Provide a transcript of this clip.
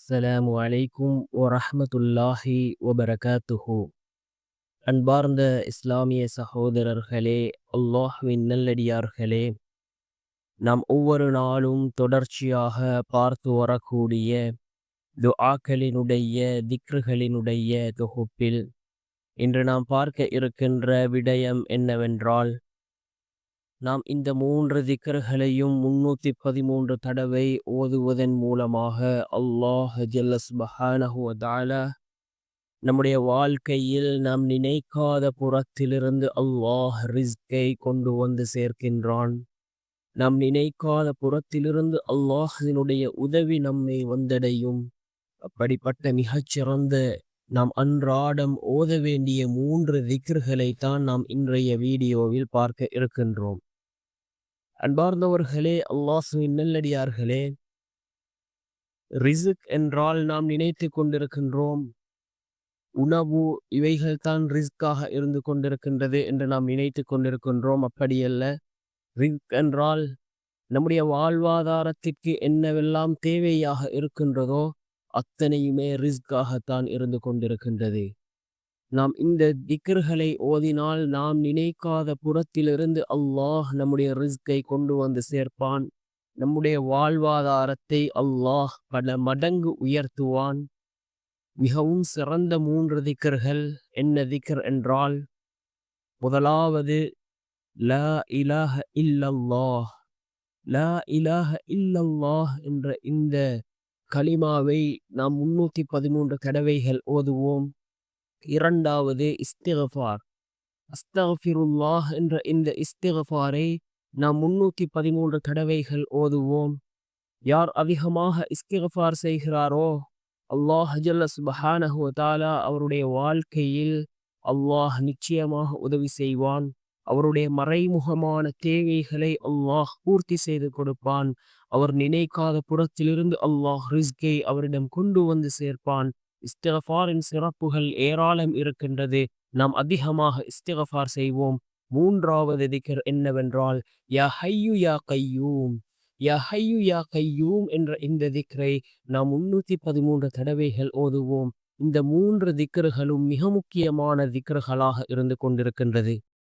அஸ்ஸலாமு அலைக்கும் வரஹ்மத்துல்லாஹி வபரகாத்துஹு. அன்பார்ந்த இஸ்லாமிய சகோதரர்களே அல்லாஹ்வின் நல்லடியார்களே நாம் ஒவ்வொரு நாளும் தொடர்ச்சியாக பார்த்து வரக்கூடிய துஆக்களினுடைய திக்ருகளினுடைய தொகுப்பில் இன்று நாம் பார்க்க இருக்கின்ற விடயம் என்னவென்றால் நாம் இந்த மூன்று திக்கர்களையும் முன்னூத்தி பதிமூன்று தடவை ஓதுவதன் மூலமாக அல்லாஹ் ஜல்லஸ் வதஆலா நம்முடைய வாழ்க்கையில் நாம் நினைக்காத புறத்திலிருந்து அல்லாஹ் ரிஸ்கை கொண்டு வந்து சேர்க்கின்றான். நாம் நினைக்காத புறத்திலிருந்து அல்லாஹினுடைய உதவி நம்மை வந்தடையும். அப்படிப்பட்ட மிகச்சிறந்த நாம் அன்றாடம் ஓத வேண்டிய மூன்று திக்ர்களை தான் நாம் இன்றைய வீடியோவில் பார்க்க இருக்கின்றோம். அன்பார்ந்தவர்களே அல்லாஹுவின் நல்லடியார்களே. ரிசுக் என்றால் நாம் நினைத்து கொண்டிருக்கின்றோம். உணவு இவைகள் தான் ரிஸ்காக இருந்து கொண்டிருக்கின்றது என்று நாம் நினைத்து கொண்டிருக்கின்றோம். அப்படியல்ல. ரிஸ்க் என்றால் நம்முடைய வாழ்வாதாரத்திற்கு என்னவெல்லாம் தேவையாக இருக்கின்றதோ அத்தனையுமே ரிஸ்காகத்தான் இருந்து கொண்டிருக்கின்றது. நாம் இந்த திக்கர்களை ஓதினால் நாம் நினைக்காத புறத்திலிருந்து அல்லாஹ் நம்முடைய ரிஸ்கை கொண்டு வந்து சேர்ப்பான். நம்முடைய வாழ்வாதாரத்தை அல்லாஹ் பல மடங்கு உயர்த்துவான். மிகவும் சிறந்த மூன்று திக்கர்கள் என்ன திக்கர் என்றால் முதலாவது ல இலாஹ இல்லல்லாஹ். ல இலாஹ இல்லல்லாஹ் என்ற இந்த கலிமாவை நாம் முன்னூற்றி பதிமூன்று தடவைகள் ஓதுவோம். இரண்டாவது இஸ்திகஃபார். அஸ்தஃபிருல்லாஹ் என்ற இந்த இஸ்திகஃபாரை நாம் முன்னூத்தி பதிமூன்று தடவைகள் ஓதுவோம். யார் அதிகமாக இஸ்திகஃபார் செய்கிறாரோ அல்லாஹ் ஜல்ல சுபஹானஹு தாலா அவருடைய வாழ்க்கையில் அல்லாஹ் நிச்சயமாக உதவி செய்வான். அவருடைய மறைமுகமான தேவைகளை அல்லாஹ் பூர்த்தி செய்து கொடுப்பான். அவர் நினைக்காத புறத்திலிருந்து அல்லாஹ் ரிஸ்கை அவரிடம் கொண்டு வந்து சேர்ப்பான். இஸ்திகஃபாரின் சிறப்புகள் ஏராளம் இருக்கின்றது. நாம் அதிகமாக இஸ்திகஃபார் செய்வோம். மூன்றாவது திக்கர் என்னவென்றால் யா ஹையு யா கையூம். யா ஹையு யா கையூம் என்ற இந்த திக்கரை நாம் முன்னூத்தி பதிமூன்று தடவைகள் ஓதுவோம். இந்த மூன்று திக்கர்களும் மிக முக்கியமான திக்கர்களாக இருந்து கொண்டிருக்கின்றது.